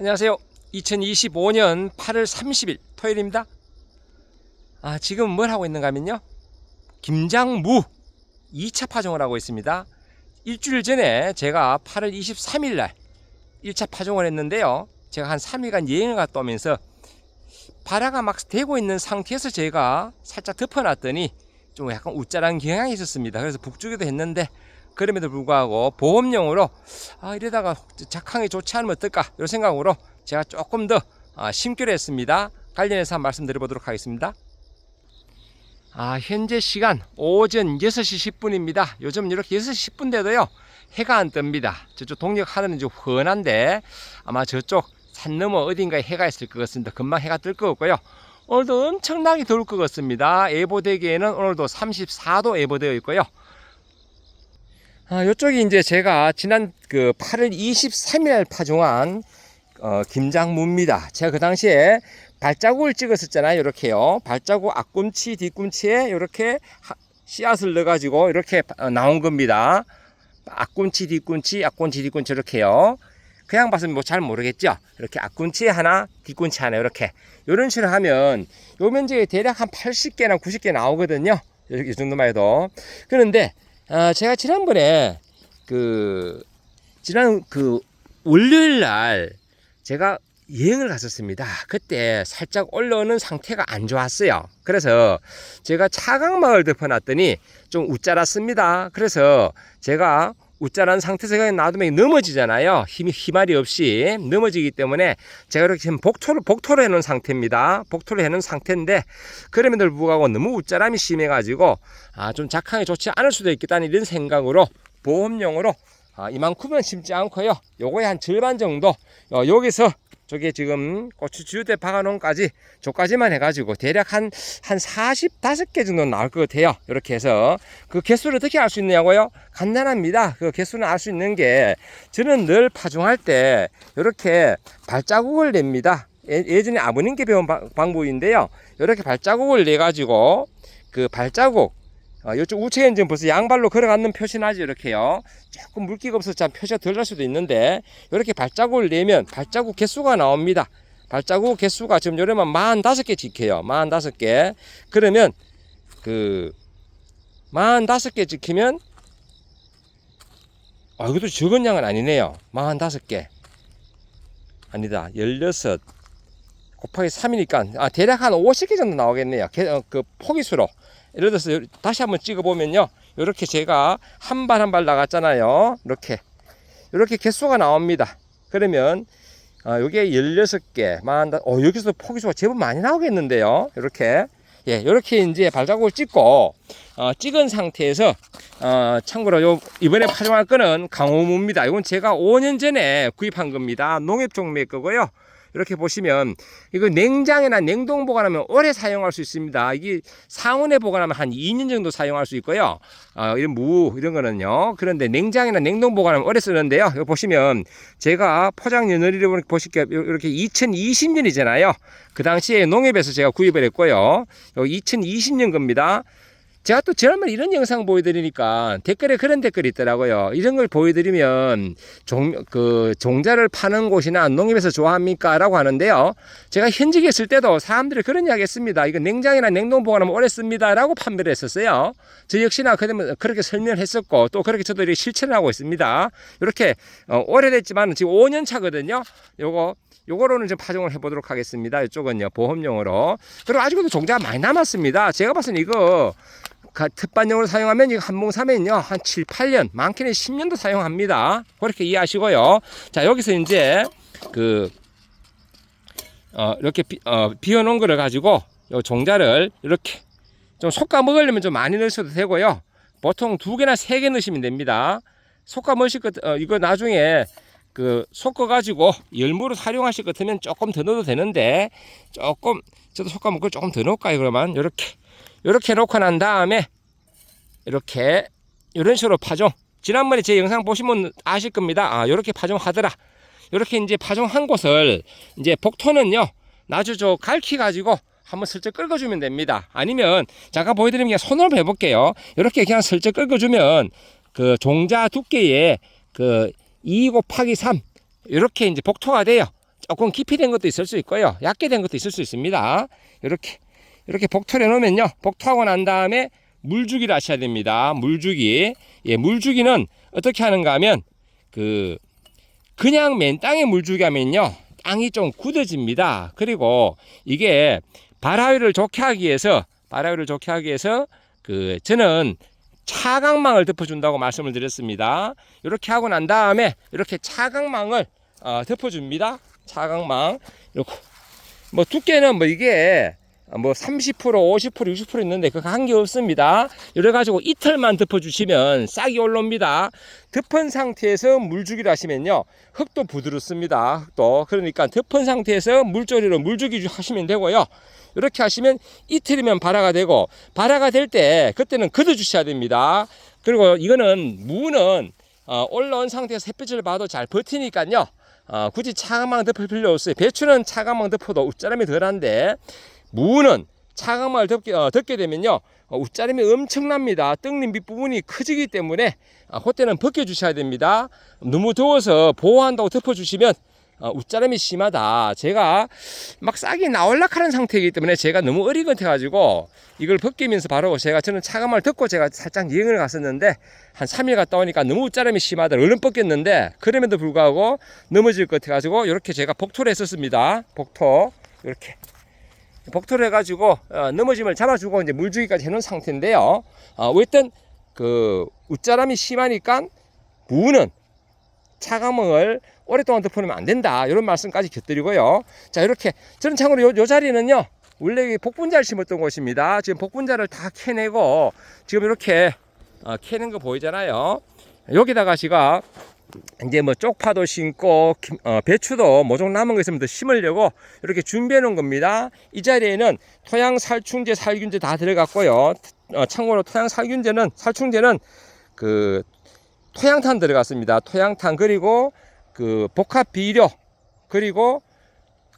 안녕하세요. 2025년 8월 30일 토요일입니다. 아, 지금 뭘 하고 있는가 하면요. 김장무 2차 파종을 하고 있습니다. 일주일 전에 제가 8월 23일 날 1차 파종을 했는데요. 제가 한 3일간 여행을 갔다 오면서 바라가 막 되고 있는 상태에서 제가 살짝 덮어놨더니 좀 약간 웃자란 경향이 있었습니다. 그래서 북주기도 했는데 그럼에도 불구하고 보험용으로 아, 이러다가 작황이 좋지 않으면 어떨까 이런 생각으로 제가 조금 더 아, 심기로 했습니다. 관련해서 한 말씀 드려보도록 하겠습니다. 아, 현재 시간 오전 6시 10분입니다. 요즘 이렇게 6시 10분 돼도요, 해가 안 뜹니다. 저쪽 동력 하늘은 좀 훤한데, 아마 저쪽 산 너머 어딘가에 해가 있을 것 같습니다. 금방 해가 뜰 것 같고요. 오늘도 엄청나게 더울 것 같습니다. 예보대기에는 오늘도 34도 예보되어 있고요. 아, 요쪽이 이제 제가 지난 그 8월 23일 파종한 어, 김장무입니다. 제가 그 당시에 발자국을 찍었었잖아요. 이렇게요. 발자국 앞꿈치, 뒤꿈치에 이렇게 하- 씨앗을 넣어가지고 이렇게 어, 나온 겁니다. 앞꿈치, 뒤꿈치, 앞꿈치, 뒤꿈치 이렇게요. 그냥 봤으면 뭐 잘 모르겠죠. 이렇게 앞꿈치 하나, 뒤꿈치 하나 이렇게 이런 식으로 하면 요 면적이 대략 한 80개나 90개 나오거든요. 이 정도만 해도. 그런데 아, 제가 지난번에 그 지난 그 월요일 날 제가 여행을 갔었습니다. 그때 살짝 올라오는 상태가 안 좋았어요. 그래서 제가 차강막을 덮어놨더니 좀 웃자랐습니다. 그래서 제가 웃자란 상태에서 놔두면 넘어지잖아요. 힘이 희말이 없이 넘어지기 때문에 제가 이렇게 지금 복토를 복토로 해놓은 상태입니다. 복토로 해놓은 상태인데 그럼에도 불구하고 너무 웃자람이 심해가지고 아, 좀 작황이 좋지 않을 수도 있겠다는 이런 생각으로 보험용으로 아, 이만큼은 심지 않고요. 요거의 한 절반 정도 어, 여기서 저게 지금 고추 지우대 박아놓은까지 저까지만 해가지고 대략 한, 한 45개 정도 나올 것 같아요. 이렇게 해서 그 개수를 어떻게 알 수 있냐고요? 간단합니다. 그 개수는 알 수 있는 게 저는 늘 파종할 때 이렇게 발자국을 냅니다. 예, 예전에 아버님께 배운 바- 방법인데요. 이렇게 발자국을 내 가지고 그 발자국 어, 이쪽 우측에는 지금 벌써 양발로 걸어가는 표시 나죠 이렇게요. 조금 물기가 없어서 참 표시가 덜 날 수도 있는데 이렇게 발자국을 내면 발자국 개수가 나옵니다. 발자국 개수가 지금 요래만 45개 찍혀요. 45개. 그러면 그 45개 찍히면 아 이것도 적은 양은 아니네요. 45개. 아니다. 16 곱하기 3이니까 아 대략 한 50개 정도 나오겠네요. 개- 어, 그 포기수로. 예를 들어서 요- 다시 한번 찍어 보면요. 이렇게 제가 한발 한 발 나갔잖아요. 이렇게 이렇게 개수가 나옵니다. 그러면 아, 요게 16개, 만, 어, 여기서 포기수가 제법 많이 나오겠는데요. 이렇게. 예, 이렇게 이제 발자국을 찍고, 어, 찍은 상태에서, 어, 참고로 요, 이번에 파종할 거는 강호무입니다. 이건 제가 5년 전에 구입한 겁니다. 농협 종류의 거고요. 이렇게 보시면, 이거 냉장이나 냉동 보관하면 오래 사용할 수 있습니다. 이게 상온에 보관하면 한 2년 정도 사용할 수 있고요. 어, 이런 무, 이런 거는요. 그런데 냉장이나 냉동 보관하면 오래 쓰는데요. 이거 보시면, 제가 포장 연월일을 보실게요. 이렇게 2020년이잖아요. 그 당시에 농협에서 제가 구입을 했고요. 여기 2020년 겁니다. 제가 또 지난번에 이런 영상 보여드리니까 댓글에 그런 댓글이 있더라고요. 이런 걸 보여드리면 종, 그 종자를 파는 곳이나 농협에서 좋아합니까? 라고 하는데요. 제가 현직에 있을 때도 사람들이 그런 이야기 했습니다. 이거 냉장이나 냉동 보관하면 오래 씁니다. 라고 판매를 했었어요. 저 역시나 그렇게 설명을 했었고 또 그렇게 저도 이렇게 실천을 하고 있습니다. 이렇게 어, 오래됐지만 지금 5년 차거든요. 요거 요거로는 좀 파종을 해보도록 하겠습니다. 이쪽은요 보험용으로. 그리고 아직도 종자가 많이 남았습니다. 제가 봤을 때 이거 가- 특반용으로 사용하면 이거 한봉 사면요 한 7, 8년 많게는 10년도 사용합니다. 그렇게 이해하시고요. 자 여기서 이제 그 어, 이렇게 비, 어, 비워놓은 거를 가지고 요 종자를 이렇게 좀 솎아 먹으려면 좀 많이 넣으셔도 되고요. 보통 두 개나 세 개 넣으시면 됩니다. 솎아 먹으실 것, 어, 이거 나중에 그 솎아 가지고 열무로 활용하실 것 같으면 조금 더 넣어도 되는데 조금 저도 솎아 먹을 조금 더 넣을까요? 그러면 이렇게 이렇게 놓고 난 다음에 이렇게 이런 식으로 파종. 지난번에 제 영상 보시면 아실 겁니다. 아 이렇게 파종하더라. 이렇게 이제 파종한 곳을 이제 복토는요 나주 저 갈퀴 가지고 한번 슬쩍 긁어주면 됩니다. 아니면 잠깐 보여드리면 그냥 손으로 해볼게요. 이렇게 그냥 슬쩍 긁어주면 그 종자 두께에 그 2 곱하기 3 이렇게 이제 복토가 돼요. 조금 깊이 된 것도 있을 수 있고요. 얕게 된 것도 있을 수 있습니다. 이렇게 이렇게 복토를 해놓으면요. 복토하고 난 다음에 물주기를 하셔야 됩니다. 물주기. 예, 물주기는 어떻게 하는가 하면 그 그냥 맨 땅에 물주기 하면요. 땅이 좀 굳어집니다. 그리고 이게 발화율을 좋게 하기 위해서 발화율을 좋게 하기 위해서 그 저는 차광망을 덮어준다고 말씀을 드렸습니다. 이렇게 하고 난 다음에 이렇게 차광망을 어, 덮어줍니다. 차광망 이렇게 뭐 두께는 뭐 이게 뭐 30% 50% 60% 있는데 그거 한게 없습니다. 이래 가지고 이틀만 덮어 주시면 싹이 올라옵니다. 덮은 상태에서 물주기를 하시면요 흙도 부드럽습니다. 흙도 그러니까 덮은 상태에서 물조리로 물주기 하시면 되고요. 이렇게 하시면 이틀이면 발화가 되고 발화가 될 때 그때는 걷어 주셔야 됩니다. 그리고 이거는 무는 어, 올라온 상태에서 햇빛을 봐도 잘 버티니까요. 어, 굳이 차가망 덮을 필요 없어요. 배추는 차가망 덮어도 웃자람이 덜한데 무는 차가망을 덮게, 어, 덮게 되면요. 어, 웃자람이 엄청납니다. 떡잎 밑부분이 커지기 때문에 어, 그때는 벗겨주셔야 됩니다. 너무 더워서 보호한다고 덮어주시면 어, 웃자람이 심하다. 제가 막 싹이 나올락 하는 상태이기 때문에 제가 너무 어리건해가지고 이걸 벗기면서 바로 제가 저는 차가망을 덮고 제가 살짝 여행을 갔었는데 한 3일 갔다 오니까 너무 웃자람이 심하다. 얼른 벗겼는데 그럼에도 불구하고 넘어질 것 같아가지고 이렇게 제가 복토를 했었습니다. 복토. 이렇게. 복토를 해가지고 어, 넘어짐을 잡아주고 이제 물주기까지 해놓은 상태인데요. 어, 어쨌든 그 웃자람이 심하니까 무는 차가멍을 오랫동안 덮어놓으면 안 된다. 이런 말씀까지 곁드리고요. 자, 이렇게 저는 참고로 요, 요 자리는요. 원래 이 복분자를 심었던 곳입니다. 지금 복분자를 다 캐내고 지금 이렇게 어, 캐는 거 보이잖아요. 여기다가 제가 이제 뭐 쪽파도 심고 김- 어, 배추도 모종 남은 거 있으면 더 심으려고 이렇게 준비해 놓은 겁니다. 이 자리에는 토양 살충제, 살균제 다 들어갔고요. 어, 참고로 토양 살균제는 살충제는 그 토양탄 들어갔습니다. 토양탄 그리고 그 복합 비료 그리고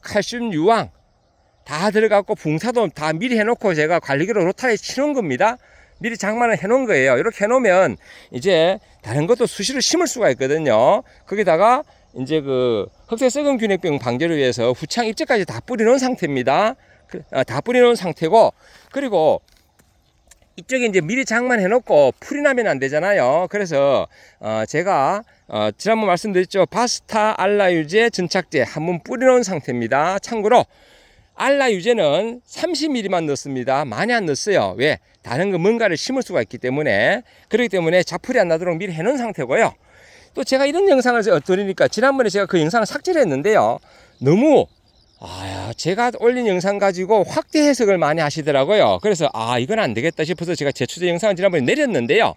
칼슘 유황 다 들어갔고 붕사도 다 미리 해놓고 제가 관리기로 로타리에 치는 겁니다. 미리 장만을 해놓은 거예요. 이렇게 해놓으면 이제 다른 것도 수시로 심을 수가 있거든요. 거기다가 이제 그 흑색 썩은 균핵병 방제를 위해서 후창 입제까지 다 뿌려놓은 상태입니다. 그, 아, 다 뿌려놓은 상태고 그리고 이쪽에 이제 미리 장만해 놓고 풀이 나면 안 되잖아요. 그래서 어 제가 어 지난번 말씀드렸죠. 바스타 알라유제 전착제 한번 뿌려놓은 상태입니다. 참고로 알라 유제는 30ml만 넣습니다. 많이 안 넣었어요. 왜? 다른 거 뭔가를 심을 수가 있기 때문에 그렇기 때문에 자풀이 안 나도록 미리 해놓은 상태고요. 또 제가 이런 영상을 드리니까 지난번에 제가 그 영상을 삭제를 했는데요. 너무 아, 제가 올린 영상 가지고 확대 해석을 많이 하시더라고요. 그래서 아, 이건 안 되겠다 싶어서 제가 제초제 영상을 지난번에 내렸는데요.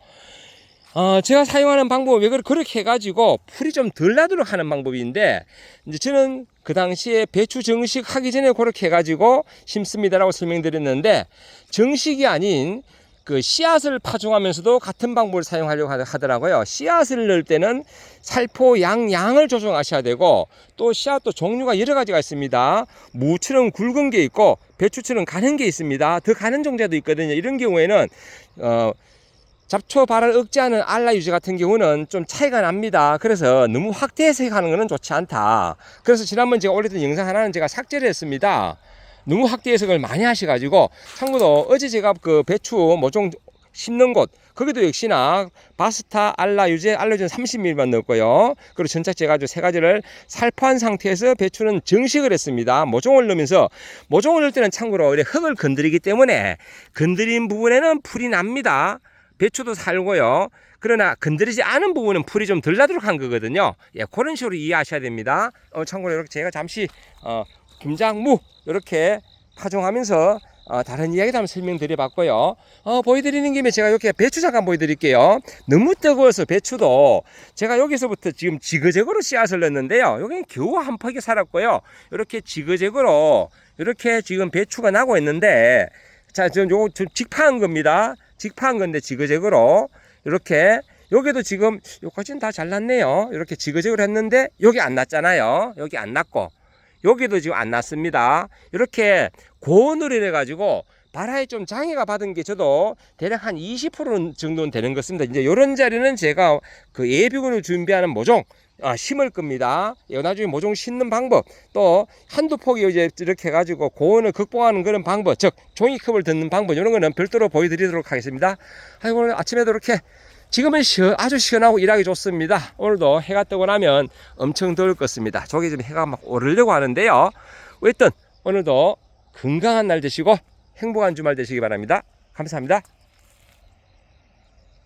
어, 제가 사용하는 방법은 왜 그렇게, 해가지고 풀이 좀 덜 나도록 하는 방법인데, 이제 저는 그 당시에 배추 정식 하기 전에 그렇게 해가지고 심습니다라고 설명드렸는데, 정식이 아닌 그 씨앗을 파종하면서도 같은 방법을 사용하려고 하- 하더라고요. 씨앗을 넣을 때는 살포 양, 양을 조정하셔야 되고, 또 씨앗도 종류가 여러 가지가 있습니다. 무처럼 굵은 게 있고, 배추처럼 가는 게 있습니다. 더 가는 종자도 있거든요. 이런 경우에는, 어, 잡초 발을 억제하는 알라 유제 같은 경우는 좀 차이가 납니다. 그래서 너무 확대 해석하는 것은 좋지 않다. 그래서 지난번 제가 올렸던 영상 하나는 제가 삭제를 했습니다. 너무 확대 해석을 많이 하셔가지고 참고로 어제 제가 그 배추 모종 심는 곳 거기도 역시나 바스타 알라 유제 알로젠 30ml만 넣었고요. 그리고 전착 제 가지고 세 가지를 살포한 상태에서 배추는 정식을 했습니다. 모종을 넣으면서 모종을 넣을 때는 참고로 흙을 건드리기 때문에 건드린 부분에는 풀이 납니다. 배추도 살고요. 그러나 건드리지 않은 부분은 풀이 좀 덜 나도록 한 거거든요. 예, 그런 식으로 이해하셔야 됩니다. 어, 참고로 이렇게 제가 잠시 어, 김장무 이렇게 파종하면서 어, 다른 이야기도 한번 설명드려 봤고요. 어, 보여드리는 김에 제가 이렇게 배추 잠깐 보여드릴게요. 너무 뜨거워서 배추도 제가 여기서부터 지금 지그재그로 씨앗을 넣었는데요. 여기는 겨우 한 퍽이 살았고요. 이렇게 지그재그로 이렇게 지금 배추가 나고 있는데 자, 지금 요거 좀 직파한 겁니다. 직파한 건데 지그재그로 이렇게 여기도 지금 여기까지는 다 잘났네요. 이렇게 지그재그로 했는데 여기 안 났잖아요. 여기 안 났고 여기도 지금 안 났습니다. 이렇게 고온으로 해가지고 발화에 좀 장애가 받은 게 저도 대략 한 20% 정도는 되는 것 같습니다. 이제 이런 자리는 제가 그 예비군을 준비하는 모종 아, 심을 겁니다. 이거 나중에 모종 심는 방법, 또 한두 폭이 이제 이렇게 해가지고 고온을 극복하는 그런 방법, 즉 종이컵을 듣는 방법 이런 거는 별도로 보여드리도록 하겠습니다. 아이고 오늘 아침에도 이렇게 지금은 시원, 아주 시원하고 일하기 좋습니다. 오늘도 해가 뜨고 나면 엄청 더울 것입니다. 저기 지금 해가 막 오르려고 하는데요. 어쨌든 오늘도 건강한 날 되시고 행복한 주말 되시기 바랍니다. 감사합니다.